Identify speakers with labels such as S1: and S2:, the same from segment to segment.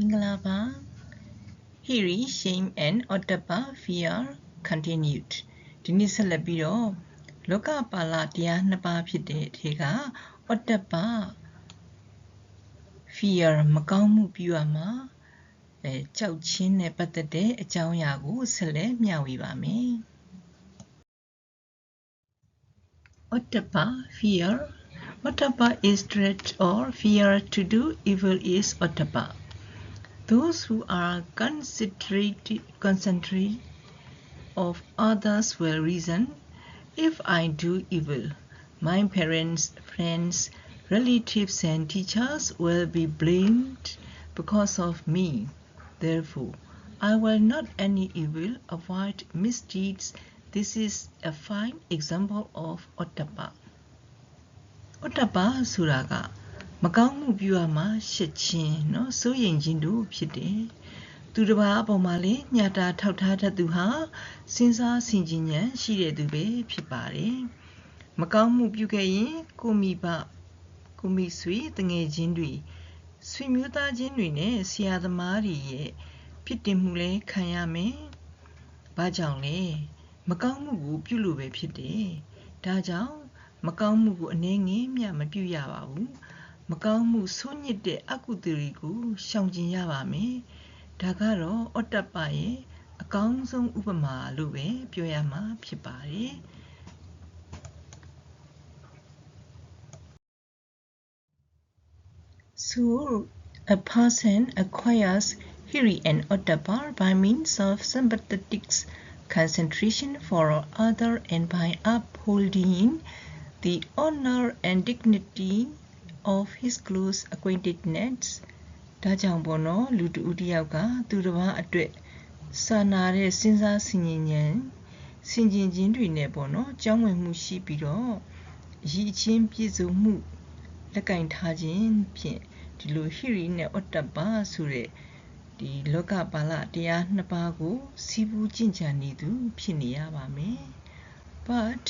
S1: မင်္ဂလာပါ Hiri shame and ottappa fear continued ဒီနေ့ဆက်လက်ပြီးတော့လောကပါဠတရားနှစ်ပါးဖြစ်တဲ့ထေက ottappa fear မကောင်းမှုပြုရမှာအဲကြောက်ချင်းနဲ့ပတ်သက်တဲ့အကြောင်းအရာကိုဆက်လက်မျှဝေပါမယ် ottappa fear ottappa is dread or fear to do evil is ottappa Those who are concentrated, concentrate of others will reason, if I do evil, my parents, friends, relatives and teachers will be blamed because of me. Therefore, I will not any evil, avoid misdeeds. This is a fine example of Ottapa. Ottapa Suraga မကောင်းမှုပြုရမှာရှစ်ချင်းเนาะစိုးရင်ခြင်းတို့ဖြစ်တယ်သူတစ်ပါးအပေါ်မှာလည်းညတာထောက်ထားတတ်သူဟာစဉ်းစားဆင်ခြင်ဉာဏ်ရှိတဲ့သူပဲဖြစ်ပါတယ်မကောင်းမှုပြုခဲ့ရင်ကိုမိဘကိုမိဆွေတငယ်ချင်းတွေဆွေမျိုးသားချင်းတွေနဲ့ဆရာသမားတွေရဲ့ဖြစ်တင်မှုလဲခံရမယ်။ဘာကြောင့်လဲမကောင်းမှုကိုပြုလို့ပဲဖြစ်တယ်။ဒါကြောင့်မကောင်းမှုကိုအနည်းငယ်မျှမပြုရပါဘူး။ မကောင်းမှုဆိုးညစ်တဲ့အကုသိုလ်တွေကိုရှောင်ကျဉ်ရပါမယ်။ဒါကတော့အော့တပရဲ့အကောင်းဆုံးဥပမာလို့ပဲပြောရမှာဖြစ်ပါတယ်။ So a person acquires hiri and ottappa by means of sympathetic concentration for other and by upholding the honor and dignity of his close acquaintedness ဒါကြောင့်ပေါ့နော်လူတူတယောက်က သူတစ်ပါးအတွက်စာနာတဲ့စဉ်းစားဆင်ခြင်ဉာဏ်ဆင်ခြင်ခြင်းတွေနဲ့ပေါ့နော်ကြောင်းဝင်မှုရှိပြီးတော့ရည်ချင်းပြည့်စုံမှုလက်ကင်ထားခြင်းဖြင့်ဒီလိုဟီရီနဲ့အော့တပါဆိုတဲ့ဒီလောကပါဠတရားနှစ်ပါးကိုစီးပူးကျင့်ကြံနေသူဖြစ်နေရပါမယ် but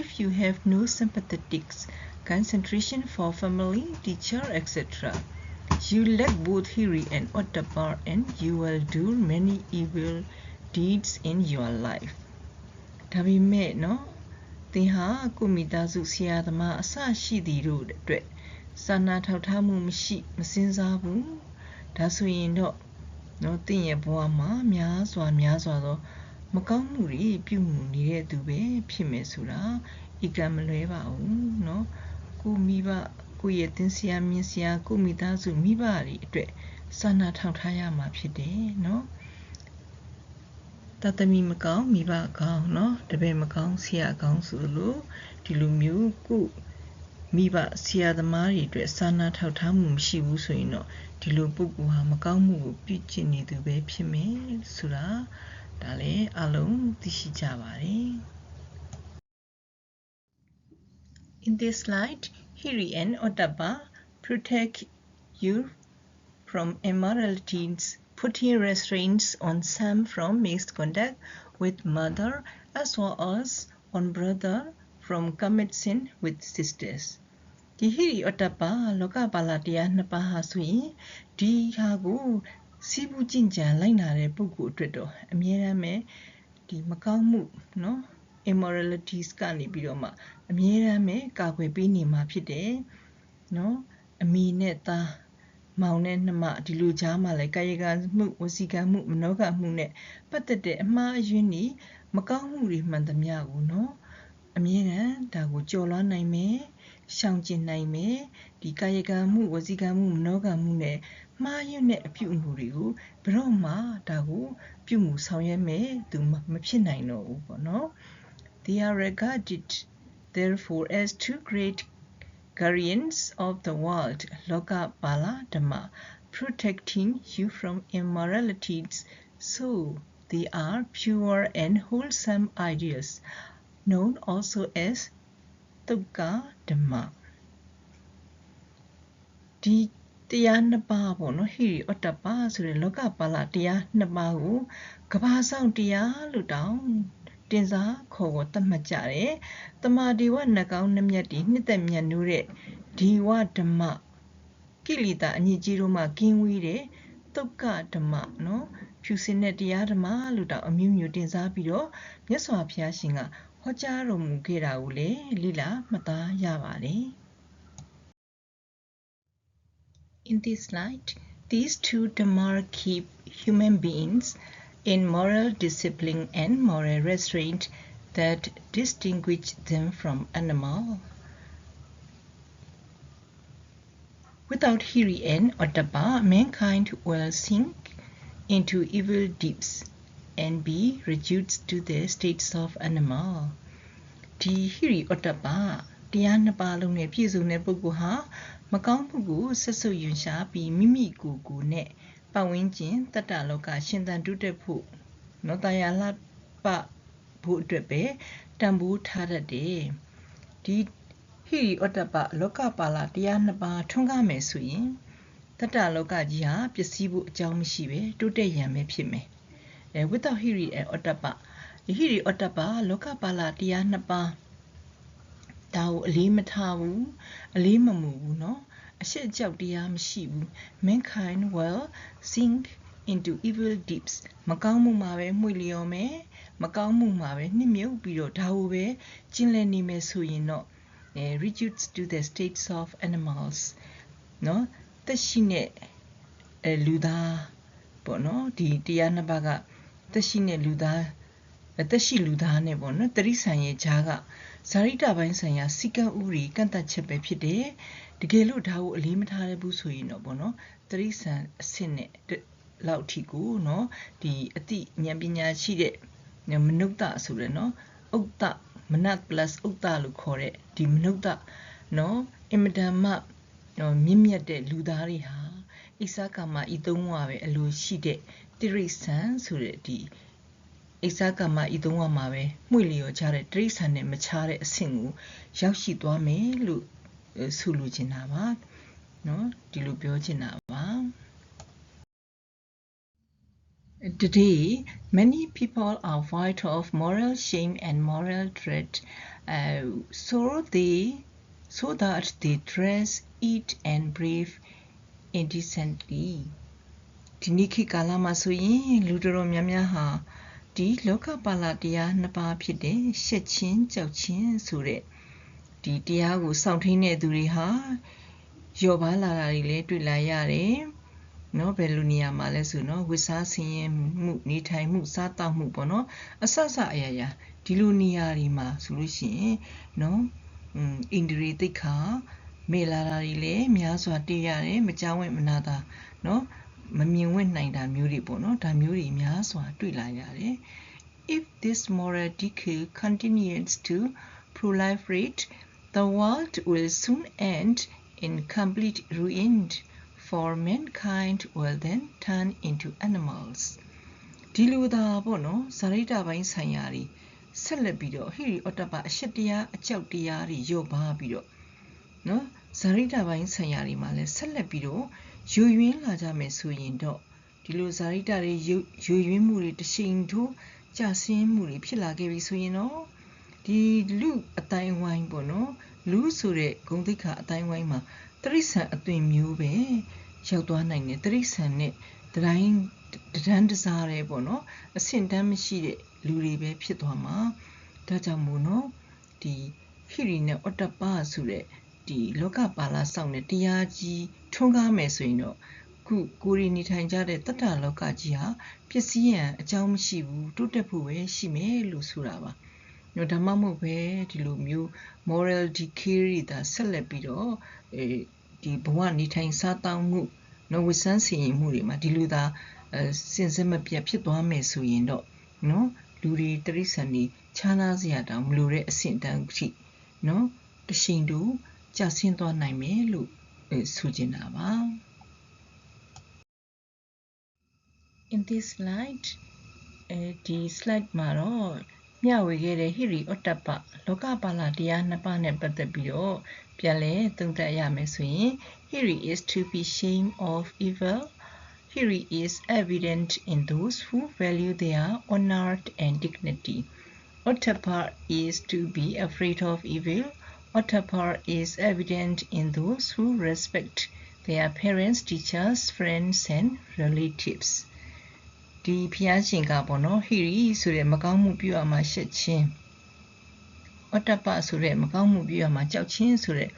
S1: if you have no sympathetics concentration for family, teacher, etc. You lack both theory and outer power and you will do many evil deeds in your life. ဒါပေမဲ့နော်သင်ဟာကိုမိသားစုဆရာသမားအဆရှိသည်တို့အတွက်စာနာထောက်ထားမှုမရှိမစင်စားဘူးဒါဆိုရင်တော့နော်သင်ရဲ့ဘဝမှာများစွာများစွာသောမကောင်းမှုတွေပြုမှုနေတဲ့သူပဲဖြစ်မယ်ဆိုတာဤကံမလွဲပါဘူးနော် ကိုမိဘကိုရဲ့သင်ဆရာမြင်ဆရာကိုမိသားစုမိဘတွေအတွက်စာနာထောက်ထားရမှာဖြစ်တယ်နော်တသမီမကောင်းမိဘကောင်းနော်တပည့်မကောင်းဆရာကောင်းဆိုလိုဒီလိုမျိုးကိုမိဘဆရာသမားတွေအတွက်စာနာထောက်ထားမှုမရှိဘူးဆိုရင်တော့ဒီလိုပုဂ္ဂိုလ်ဟာမကောင်းမှုကိုပြုကျင့်နေသူပဲဖြစ်မယ်ဆိုတာဒါလည်းအလုံးသိရှိကြပါတယ် In this light, Hiri and Ottappa protect you from immoralities, putting restraints on some from misconduct with mother as well as on brother from commit sin with sisters. ဒီဟိရိအတ္တပါလောကပါဠတရားနှစ်ပါးဟာဆိုရင်ဒီဟာကိုစီးပူးကျင့်ကြံလိုက်နာတဲ့ပုဂ္ဂိုလ်အတွက်တော့အမြဲတမ်းပဲဒီမကောင်းမှုเนาะ immoralities ကနေပြီးတော့မှအမြဲတမ်းပဲကာကွယ်ပေးနေမှာဖြစ်တယ်နော်အမိနဲ့သားမောင်နဲ့နှမဒီလိုကြားမှာလဲကာယကမှုဝစီကံမှုမနောကမှုနဲ့ပတ်သက်တဲ့အမှားအယွင်းတွေမကောင်းမှုတွေမှန်သမျှကိုနော်အမြဲတမ်းဒါကိုကြော်လွှားနိုင်မယ်ရှောင်ကျဉ်နိုင်မယ်ဒီကာယကံမှုဝစီကံမှုမနောကမှုနဲ့မှားယွင်းတဲ့အပြုအမူတွေကိုဘယ်တော့မှဒါကိုပြုမှုဆောင်ရွက်မယ်သူမဖြစ်နိုင်တော့ဘူးပေါ့နော် They are regarded, therefore, as two great guardians of the world, Loka Bala Dhamma, protecting you from immoralities. So they are pure and wholesome ideas, known also as Tukka Dhamma. ဒီတရားနှစ်ပါးပေါ့နော်ဟိရိအတ္တပါဆိုတဲ့လောကပါဠတရားနှစ်ပါးကိုကဘာဆောင်တရားလို့တောင်း တင်စားခေါ်ကိုသတ်မှတ်ကြတယ်။တမာဒီဝနှကောင်းနှမျက်တီနှစ်သက်မြတ်နိုးတဲ့ဒီဝဓမ္မကိလေသာအညစ်အကြေးတို့မှကင်းဝေးတဲ့သုတုတ်ကဓမ္မနော်ဖြူစင်တဲ့တရားဓမ္မလို့တောင်အမျိုးမျိုးတင်စားပြီးတော့မြတ်စွာဘုရားရှင်ကဟောကြားတော်မူခဲ့တာကိုလည်းလိလာမှတ်သားရပါတယ် In this light, these two Dhamma keep human beings in moral discipline and moral restraint that distinguish them from animal. Without Hiri and Ottappa, mankind will sink into evil deeps and be reduced to the states of animal. ဒီ Hiri Ottappa တရားနှစ်ပါးလုံးနဲ့ပြည့်စုံတဲ့ပုဂ္ဂိုလ်ဟာမကောင်းမှုကိုဆက်ဆုပ်ယွန်ရှားပြီးမိမိကိုယ်ကိုယ်နဲ့ ပတ်ဝန်းကျင်တတ္တလောကရှင်သန်တုတက်ဖို့နော်တရားလှပဖို့အတွက်ပဲတန်ဖိုးထားတတ်တယ်ဒီဟိရိဩတ္တပလောကပါဠတရားနှစ်ပါးထွန်းကားမယ်ဆိုရင်တတ္တလောကကြီးဟာပျက်စီးဖို့အကြောင်းမရှိပဲတိုးတက်ရန်ပဲဖြစ်မယ်အဲ without ဟိရိဩတ္တပဟိရိဩတ္တပလောကပါဠတရားနှစ်ပါးဒါကိုအလေးမထားဘူးအလေးမမူဘူးเนาะ အရှိအကြောက်တရားမရှိဘူး mankind will sink into evil deeps မကောင်းမှုမှာပဲမှွေလျော်မယ်မကောင်းမှုမှာပဲနှစ်မြုပ်ပြီးတော့ဒါ ਉਹ ပဲကျင်းလည်နေမယ်ဆိုရင်တော့ reduce to the states of animals နော်တက်ရှိနဲ့အဲလူသားပေါ့နော်ဒီတရားနှစ်ပါးကတက်ရှိနဲ့လူသားတက်ရှိလူသားနဲ့ပေါ့နော်တရိษံရဲ့ဈာက ဇာရိတပိုင်းဆိုင်ရာစီကံဥပဒေကန့်သတ်ချက်ပဲဖြစ်တယ်တကယ်လို့ဒါကိုအလေးမထားရဘူးဆိုရင်တော့ဗောနော်တရိษံအစ်စ်နဲ့လောက်ထိကိုနော်ဒီအတိဉာဏ်ပညာရှိတဲ့မနုဿဆိုရယ်နော်ဥဿမနတ် plus ဥဿလို့ခေါ်တဲ့ဒီမနုဿနော်အင်မတန်မှနော်မြင့်မြတ်တဲ့လူသားတွေဟာဣစာကမဤသုံးဝါပဲအလိုရှိတဲ့တိရိစ္ဆာန်ဆိုတဲ့ဒီ အိဆာကမှဤသုံးဝမှာပဲမှုလျော်ကြတဲ့တရိษံနဲ့မခြားတဲ့အဆင့်ကိုရောက်ရှိသွားမယ်လို့ဆုလိုချင်တာပါနော်ဒီလိုပြောချင်တာပါ Today, many people are void of moral shame and moral dread, uh, so they, so that they dress, eat, and breathe indecently. ဒီနေ့ခေတ်ကာလမှာဆိုရင်လူတော်များများဟာ ဒီလောကပါဠတရားနှစ်ပါးဖြစ်တဲ့ရှက်ချင်းကြောက်ချင်းဆိုတဲ့ဒီတရားကိုစောင့်ထိန်တဲ့သူတွေဟာလျော်ပါလာတာတွေလည်းတွေ့လာရတယ်။နော်ဘယ်လိုနေရာမှာလဲဆိုတော့ဝစ်စားဆင်းရဲမှုနေထိုင်မှုစားတောက်မှုပေါ့နော်အဆအဆအရာရာဒီလိုနေရာတွေမှာဆိုလို့ရှိရင်နော်အင်းအိန္ဒြေသိက္ခာမေလာတာတွေလည်းများစွာတွေ့ရတယ်မကြောက်ဝင်မနာတာနော် မမြင်ဝင့်နိုင်တာမျိုးတွေပေါ့နော်ဒါမျိုးတွေများစွာတွေ့လာရတယ် if this moral decay continues to proliferate the world will soon end in complete ruin for mankind will then turn into animals ဒီလိုသာပေါ့နော်ဇာရိတပိုင်းဆိုင်ရာတွေဆက်လက်ပြီးတော့ဟိရိဩတ္တပအရှက်တရားအကြောက်တရားတွေရော့ပါပြီးတော့နော်ဇာရိတပိုင်းဆိုင်ရာတွေမှာလည်းဆက်လက်ပြီးတော့ ယူရင်းလာကြမယ်ဆိုရင်တော့ဒီလိုဇာရိတတွေယူရင်းမှုတွေတရှိန်ထိုးကြဆင်းမှုတွေဖြစ်လာခဲ့ပြီဆိုရင်တော့ဒီလူအတိုင်းဝိုင်းပေါ့နော်လူဆိုတဲ့ဂုံတိခါအတိုင်းဝိုင်းမှာတရိษံအသွင်မျိုးပဲရောက်သွားနိုင်တယ်တရိษံနဲ့တတိုင်းတဒန်းတစားရဲပေါ့နော်အဆင့်တန်းမရှိတဲ့လူတွေပဲဖြစ်သွားမှာဒါကြောင့်မို့နော်ဒီဟိရိနဲ့ဩတ္တပဆိုတဲ့ ဒီလောကပါလာဆောင်တဲ့တရားကြီးထွန်းကားမယ်ဆိုရင်တော့ခုကိုရီနေထိုင်ကြတဲ့တတ္တလောကကြီးဟာပစ္စည်းရန်အကြောင်းမရှိဘူးတိုးတက်ဖို့ပဲရှိမယ်လို့ဆိုတာပါ။ဒါမှမဟုတ်ပဲဒီလိုမျိုး moral decay တွေဒါဆက်လက်ပြီးတော့အဲဒီဘဝနေထိုင်စားသောက်မှုနော်ဝဆန်းစီရင်မှုတွေမှာဒီလိုသာအဲစင်စစ်မပြတ်ဖြစ်သွားမယ်ဆိုရင်တော့နော်လူတွေတရိษံတွေခြားနာစရာတောင်မလိုတဲ့အဆင့်တန်းထိနော်တရှိန်တူ ကြဆင်းသွားနိုင်မယ်လို့ဆိုချင်တာပါ in this slide အဲဒီ slide မှာတော့မျှဝေခဲ့တဲ့ဟိရိဩတ္တပလောကပါဠတရားနှစ်ပါးနဲ့ပတ်သက်ပြီးတော့ပြန်လဲသုံးသပ်ရမယ်ဆိုရင် Hiri is to be shame of evil Hiri is evident in those who value their honor and dignity Ottappa is to be afraid of evil Ottappa is evident in those who respect their parents teachers friends and relatives ဒီဖျားရှင်ကပေါ့နော်ဟီရီဆိုတဲ့မကောင်းမှုပြုရမှာရှက်ချင်းဩတ္တပဆိုတဲ့မကောင်းမှုပြုရမှာကြောက်ချင်းဆိုတဲ့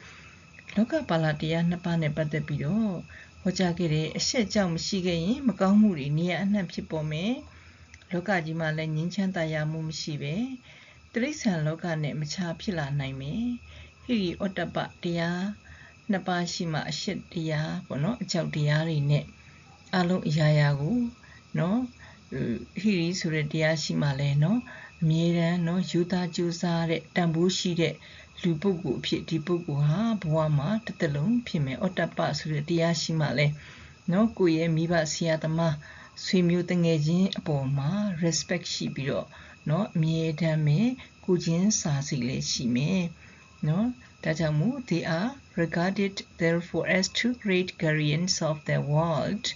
S1: လောကပါဠိတရားနှစ်ပါးနဲ့ပတ်သက်ပြီးတော့ဟောကြားခဲ့တဲ့အရှက်ကြောင့်မရှိခဲ့ရင် မကောင်းမှုတွေနေရာအနှံ့ဖြစ်ပေါ်မယ်လောကကြီးမှာလည်းငြင်းချမ်းသာယာမှုမရှိပဲတိရစ္ဆာန်လောကနဲ့မချဖြစ်လာနိုင်မယ် ဟိရိဩတ္တပတရားနှစ်ပါးရှိမှအရှက်တရားပေါ့နော်အကြောက်တရားတွေနဲ့အလုံးအရာရာကိုနော်ဟိရိဆိုတဲ့တရားရှိမှလဲနော်အမြဲတမ်းနော်ယူသားကြိုးစားတဲ့တန်ဖိုးရှိတဲ့လူပုဂ္ဂိုလ်အဖြစ်ဒီပုဂ္ဂိုလ်ဟာဘဝမှာတစ်သက်လုံးဖြစ်မယ်ဩတ္တပဆိုတဲ့တရားရှိမှလဲနော်ကိုယ့်ရဲ့မိဘဆရာသမားဆွေမျိုးတငယ်ချင်းအပေါ်မှာ respect ရှိပြီးတော့เนาะအမြဲတမ်းပဲကိုချင်းစာစီလေးရှိမယ် no, Tatamu, they are regarded therefore as two great guardians of the world,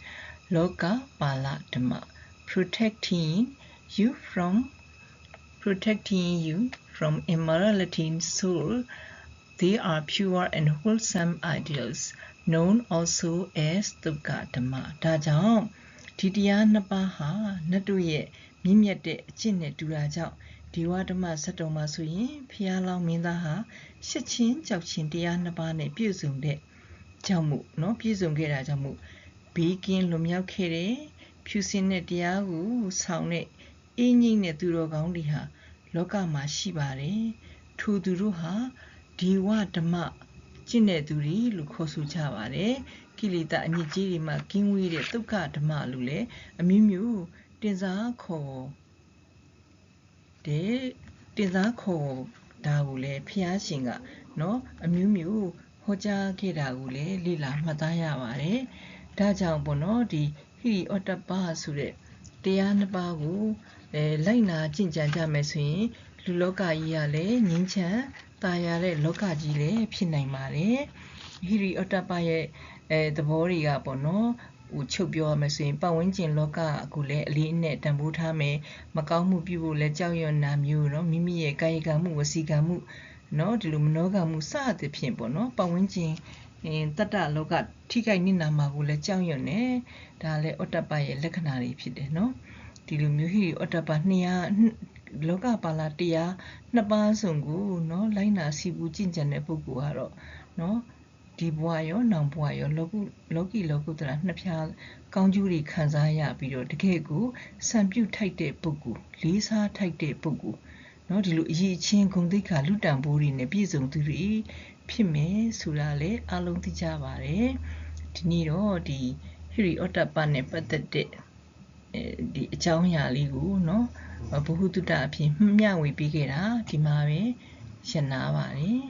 S1: Loka Paladama, protecting you from protecting you from immorality in soul. They are pure and wholesome ideals, known also as Tukadama. ဒါကြောင့်ဒီတရားနှစ်ပါးဟာနတ်တို့ရဲ့မြင့်မြတ်တဲ့အကျင့်နဲ့တူတာကြောင့် ဒီဝဓမ္မ73မှာဆိုရင်ဖျားလောင်းမင်းသားဟာရှစ်ချင်းကြောက်ချင်းတရားနှစ်ပါးနဲ့ပြည့်စုံတဲ့ကြောင့်မို့နော်ပြည့်စုံခဲ့တာကြောင့်မို့ဘေးကင်းလွန်မြောက်ခဲ့တဲ့ဖြူစင်တဲ့တရားကိုဆောင်တဲ့အင်းငိမ့်တဲ့သူတော်ကောင်းတွေဟာလောကမှာရှိပါတယ်ထိုသူတို့ဟာဒီဝဓမ္မကျင့်တဲ့သူတွေလို့ခေါ်ဆိုကြပါတယ်ကိလေသာအမြင့်ကြီးတွေမှာကင်းဝေးတဲ့ဒုက္ခဓမ္မလို့လည်းအမျိုးမျိုးတင်စားခေါ် တဲ့တင်စားခေါ်ဒါကိုလည်းဖျားရှင်ကနော်အမျိုးမျိုးဟောကြားခဲ့တာကိုလည်းလေ့လာမှတ်သားရပါတယ်။ဒါကြောင့်ပေါ့နော်ဒီဟီအော့တပါဆိုတဲ့တရားနှစ်ပါးကိုအဲလိုက်နာကျင့်ကြံကြမယ်ဆိုရင်လူလောကကြီးကလည်းငြိမ်းချမ်းတာယာတဲ့လောကကြီးလည်းဖြစ်နိုင်ပါတယ်။ဟီရီအော့တပါရဲ့အဲသဘောတွေကပေါ့နော် ဟိုချုပ်ပြောရမယ်ဆိုရင်ပတ်ဝန်းကျင်လောကကိုလည်းအလေးအနက်တန်ဖိုးထားမယ်မကောင်းမှုပြုဖို့လည်းကြောက်ရွံ့နာမျိုးเนาะမိမိရဲ့ကာယကံမှုဝစီကံမှုเนาะဒီလိုမနောကံမှုစသဖြင့်ပေါ့နော်ပတ်ဝန်းကျင်တတ္တလောကထိခိုက်နိနာမှာကိုလည်းကြောက်ရွံ့နေဒါလည်းဩတ္တပရဲ့လက္ခဏာတွေဖြစ်တယ်เนาะဒီလိုမျိုးဟိဩတ္တပ200လောကပါလာတရားနှစ်ပါးစုံကိုเนาะလိုင်းနာစီပူကျင့်ကြံတဲ့ပုဂ္ဂိုလ်ကတော့เนาะ ဒီဘဝရောနောင်ဘဝရောလောကုလောကီလောကုတ္တရာနှစ်ဖြာကောင်းကျိုးတွေခံစားရပြီးတော့တကယ်ကိုစံပြုတ်ထိုက်တဲ့ပုဂ္ဂိုလ်လေးစားထိုက်တဲ့ပုဂ္ဂိုလ်เนาะဒီလိုအရေးချင်းဂုံတိတ်ခါလူတန်ဖိုးတွေနဲ့ပြည့်စုံသူတွေဖြစ်မယ်ဆိုတာလည်းအလုံးသိကြပါတယ်ဒီနေ့တော့ဒီဟိရိဩတ္တပနဲ့ပတ်သက်တဲ့ဒီအကြောင်းအရာလေးကိုเนาะဘ ഹു တုတအဖြစ်မျှဝေပေးခဲ့တာဒီမှာပဲရှင်းနာပါတယ်